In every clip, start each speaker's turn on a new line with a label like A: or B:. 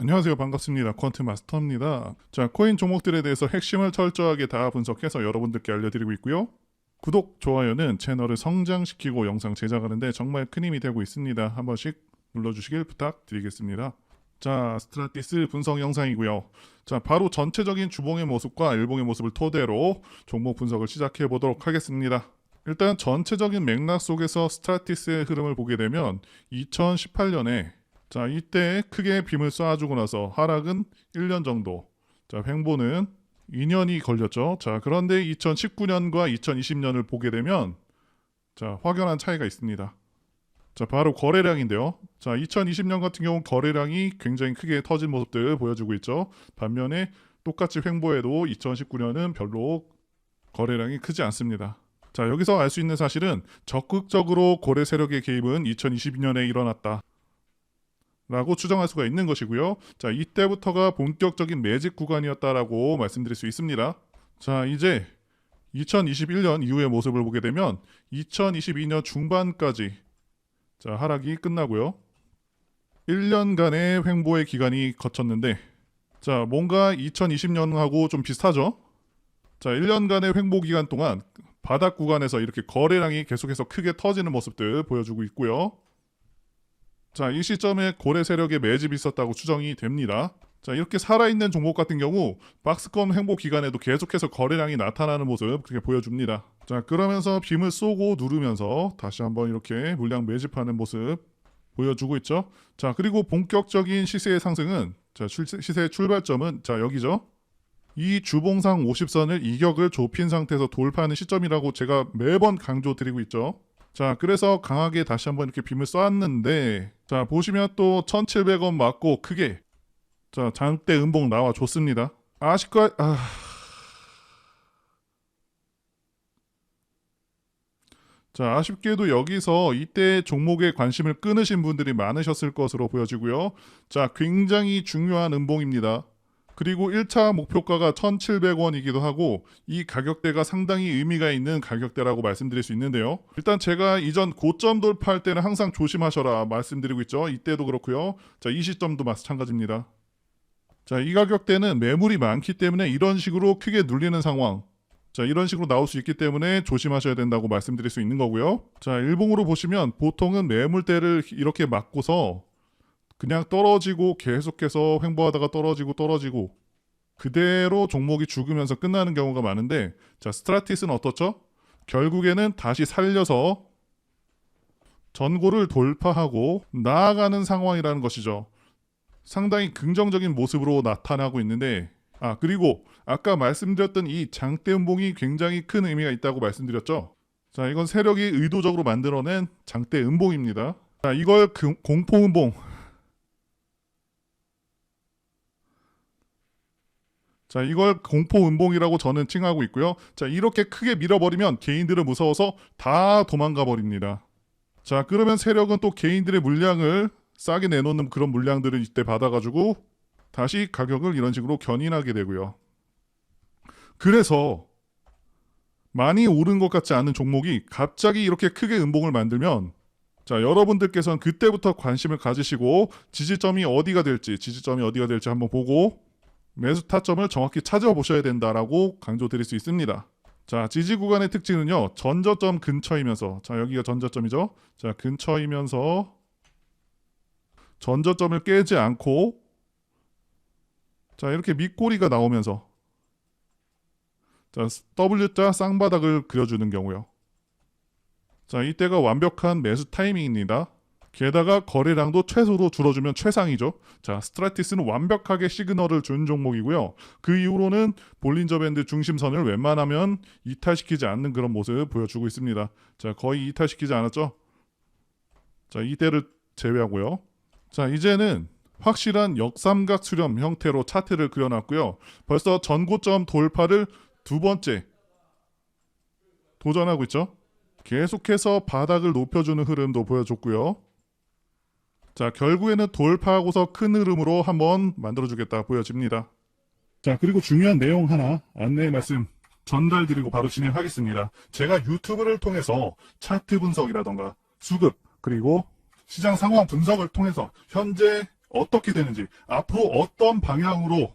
A: 안녕하세요. 반갑습니다. 퀀트 마스터입니다. 자, 코인 종목들에 대해서 핵심을 철저하게 다 분석해서 여러분들께 알려드리고 있고요. 구독, 좋아요는 채널을 성장시키고 영상 제작하는데 정말 큰 힘이 되고 있습니다. 한 번씩 눌러주시길 부탁드리겠습니다. 자, 스트라티스 분석 영상이고요. 자, 바로 전체적인 주봉의 모습과 일봉의 모습을 토대로 종목 분석을 시작해 보도록 하겠습니다. 일단 전체적인 맥락 속에서 스트라티스의 흐름을 보게 되면 2018년에 자, 이때 크게 빔을 쏴주고 나서 하락은 1년 정도. 자, 횡보는 2년이 걸렸죠. 자, 그런데 2019년과 2020년을 보게 되면 자, 확연한 차이가 있습니다. 자, 바로 거래량인데요. 자, 2020년 같은 경우 거래량이 굉장히 크게 터진 모습들 보여주고 있죠. 반면에 똑같이 횡보해도 2019년은 별로 거래량이 크지 않습니다. 자, 여기서 알 수 있는 사실은 적극적으로 고래 세력의 개입은 2022년에 일어났다. 라고 추정할 수가 있는 것이고요. 자, 이때부터가 본격적인 매직 구간이었다라고 말씀드릴 수 있습니다. 자, 이제 2021년 이후의 모습을 보게 되면 2022년 중반까지 자, 하락이 끝나고요. 1년간의 횡보의 기간이 거쳤는데 자, 뭔가 2020년하고 좀 비슷하죠? 자, 1년간의 횡보 기간 동안 바닥 구간에서 이렇게 거래량이 계속해서 크게 터지는 모습들 보여주고 있고요. 자, 이 시점에 고래 세력의 매집이 있었다고 추정이 됩니다. 자, 이렇게 살아있는 종목 같은 경우 박스권 횡보 기간에도 계속해서 거래량이 나타나는 모습 그렇게 보여줍니다. 자, 그러면서 빔을 쏘고 누르면서 다시 한번 이렇게 물량 매집하는 모습 보여주고 있죠. 자, 그리고 본격적인 시세의 상승은 자, 출- 시세의 출발점은 자, 여기죠. 이 주봉상 50선을 이격을 좁힌 상태에서 돌파하는 시점이라고 제가 매번 강조드리고 있죠. 자, 그래서 강하게 다시 한번 이렇게 빔을 쏘았는데, 자, 보시면 또 1700원 맞고 크게, 자, 장대 음봉 나와 줬습니다. 아쉽까, 아. 자, 아쉽게도 여기서 이때 종목에 관심을 끊으신 분들이 많으셨을 것으로 보여지고요. 자, 굉장히 중요한 음봉입니다. 그리고 1차 목표가가 1,700원이기도 하고 이 가격대가 상당히 의미가 있는 가격대라고 말씀드릴 수 있는데요. 일단 제가 이전 고점 돌파할 때는 항상 조심하셔라 말씀드리고 있죠. 이때도 그렇고요. 자, 이 시점도 마찬가지입니다. 자, 이 가격대는 매물이 많기 때문에 이런 식으로 크게 눌리는 상황. 자, 이런 식으로 나올 수 있기 때문에 조심하셔야 된다고 말씀드릴 수 있는 거고요. 자, 일봉으로 보시면 보통은 매물대를 이렇게 맞고서 그냥 떨어지고 계속해서 횡보하다가 떨어지고 떨어지고 그대로 종목이 죽으면서 끝나는 경우가 많은데 자 스트라티스는 어떻죠? 결국에는 다시 살려서 전고를 돌파하고 나아가는 상황이라는 것이죠. 상당히 긍정적인 모습으로 나타나고 있는데 아 그리고 아까 말씀드렸던 이 장대 음봉이 굉장히 큰 의미가 있다고 말씀드렸죠. 자 이건 세력이 의도적으로 만들어낸 장대 음봉입니다. 자 이걸 그- 공포 음봉 자, 이걸 공포 음봉이라고 저는 칭하고 있고요. 자, 이렇게 크게 밀어버리면 개인들은 무서워서 다 도망가 버립니다. 자, 그러면 세력은 또 개인들의 물량을 싸게 내놓는 그런 물량들을 이때 받아가지고 다시 가격을 이런 식으로 견인하게 되고요. 그래서 많이 오른 것 같지 않은 종목이 갑자기 이렇게 크게 음봉을 만들면 자, 여러분들께서는 그때부터 관심을 가지시고 지지점이 어디가 될지, 지지점이 어디가 될지 한번 보고 매수 타점을 정확히 찾아보셔야 된다라고 강조드릴 수 있습니다. 자, 지지 구간의 특징은요. 전저점 근처이면서 자, 여기가 전저점이죠. 자, 근처이면서 전저점을 깨지 않고 자, 이렇게 밑꼬리가 나오면서 자, W자 쌍바닥을 그려주는 경우요. 자, 이때가 완벽한 매수 타이밍입니다. 게다가 거래량도 최소로 줄어주면 최상이죠. 자, 스트라티스는 완벽하게 시그널을 준 종목이고요. 그 이후로는 볼린저 밴드 중심선을 웬만하면 이탈시키지 않는 그런 모습 보여주고 있습니다. 자, 거의 이탈시키지 않았죠? 자, 이때를 제외하고요. 자, 이제는 확실한 역삼각 수렴 형태로 차트를 그려놨고요. 벌써 전고점 돌파를 두 번째 도전하고 있죠. 계속해서 바닥을 높여주는 흐름도 보여줬고요. 자, 결국에는 돌파하고서 큰 흐름으로 한번 만들어주겠다 보여집니다. 자, 그리고 중요한 내용 하나 안내 말씀 전달드리고 바로 진행하겠습니다. 제가 유튜브를 통해서 차트 분석이라던가 수급, 그리고 시장 상황 분석을 통해서 현재 어떻게 되는지, 앞으로 어떤 방향으로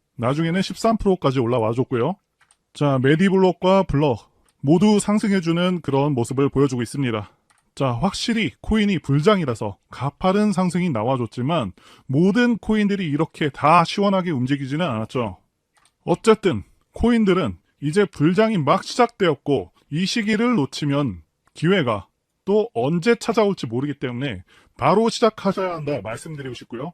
A: 나중에는 13%까지 올라와 줬고요. 자, 메디블록과 블러 모두 상승해주는 그런 모습을 보여주고 있습니다. 자, 확실히 코인이 불장이라서 가파른 상승이 나와줬지만 모든 코인들이 이렇게 다 시원하게 움직이지는 않았죠. 어쨌든 코인들은 이제 불장이 막 시작되었고 이 시기를 놓치면 기회가 또 언제 찾아올지 모르기 때문에 바로 시작하셔야 한다 말씀드리고 싶고요.